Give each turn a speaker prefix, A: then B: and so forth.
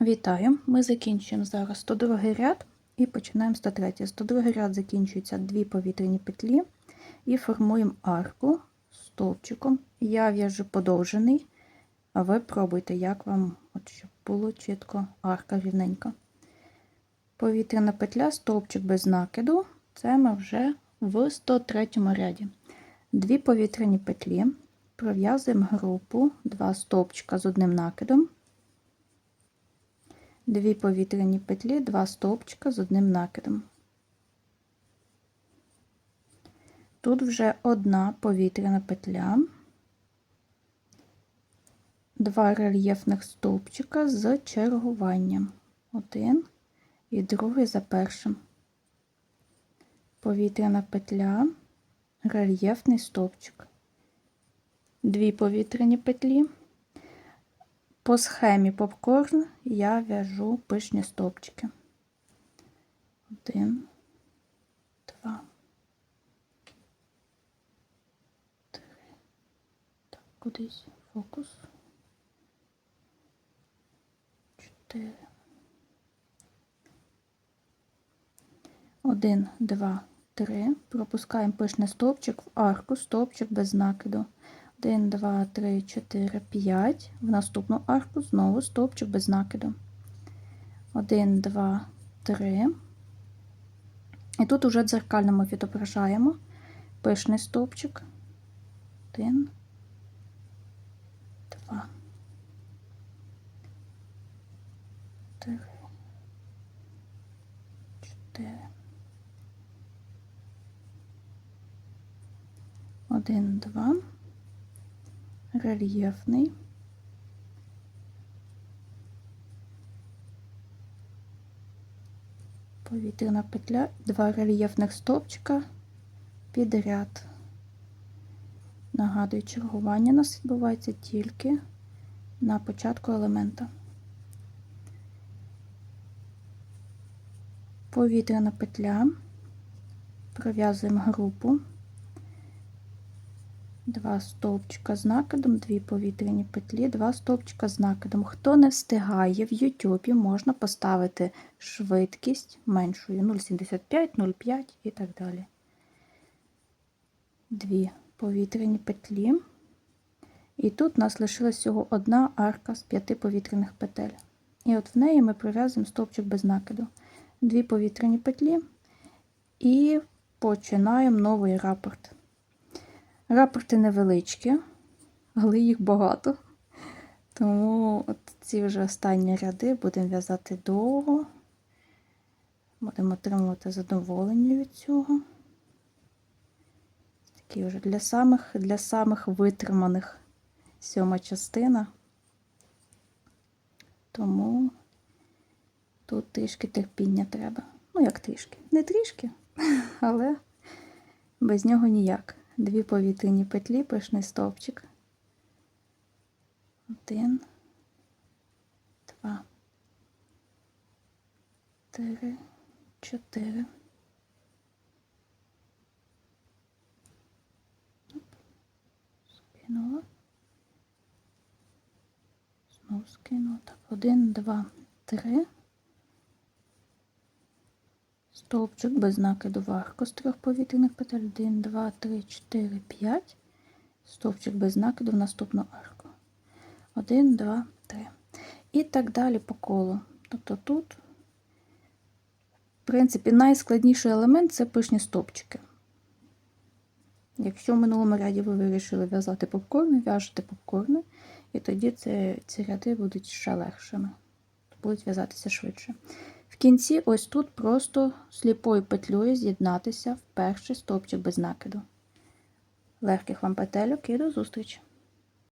A: Вітаю! Ми закінчуємо зараз 102 ряд і починаємо 103. 102 ряд закінчується дві повітряні петлі і формуємо арку стовпчиком. Я в'яжу подовжений, а ви пробуйте, як вам, от щоб було чітко арка рівненька. Повітряна петля, стовпчик без накиду. Це ми вже в 103 ряді. Дві повітряні петлі, пров'язуємо групу, два стовпчика з одним накидом. Дві повітряні петлі, два стовпчика з одним накидом. Тут вже одна повітряна петля, два рельєфних стовпчика з чергуванням. Один і другий за першим. Повітряна петля, рельєфний стовпчик. Дві повітряні петлі. По схемі попкорн я в'яжу пишні стовпчики. Один, два, три. Так, кудись фокус. Чотири. Один, два, три. Пропускаємо пишний стовпчик в арку, стовпчик без накиду. 1, 2, 3, 4, 5. В наступну арку знову стовпчик без накиду. 1, 2, 3. І тут уже дзеркально ми відображаємо пишний стовпчик. 1, 2, 3, 4. 1, 2 рельєфний. Повітряна петля, два рельєфних стовпчика підряд. Нагадую, чергування у нас відбувається тільки на початку елемента. Повітряна петля, пров'язуємо групу. Два стовпчика з накидом, дві повітряні петлі, два стовпчика з накидом. Хто не встигає, в YouTube можна поставити швидкість меншою 0,75, 0,5 і так далі. Дві повітряні петлі. І тут у нас лишилась всього одна арка з п'яти повітряних петель. І от в неї ми прив'язуємо стовпчик без накиду. Дві повітряні петлі і починаємо новий рапорт. Рапорти невеличкі, але їх багато. Тому от ці вже останні ряди будемо в'язати довго. Будемо отримувати задоволення від цього. Такі вже для самих, для самих витриманих сьома частина. Тому тут трішки терпіння треба. Ну, як трішки. Не трішки, але без нього ніяк дві повітряні петлі, пишний стовпчик. Один, два, три, чотири. Скинула. Знову скинула. Так, один, два, три. Стовпчик без накиду трьох повітряних петель. 1, 2, 3, 4, 5. Стовпчик без накиду в наступну арку. 1, 2, 3. І так далі по колу. Тобто тут, в принципі, найскладніший елемент це пишні стовпчики. Якщо в минулому ряді ви вирішили в'язати попкорни, в'яжете попкорни, і тоді це, ці ряди будуть ще легшими, будуть в'язатися швидше. В кінці, ось тут просто сліпою петлею з'єднатися в перший стовпчик без накиду. Легких вам петельок і до зустрічі!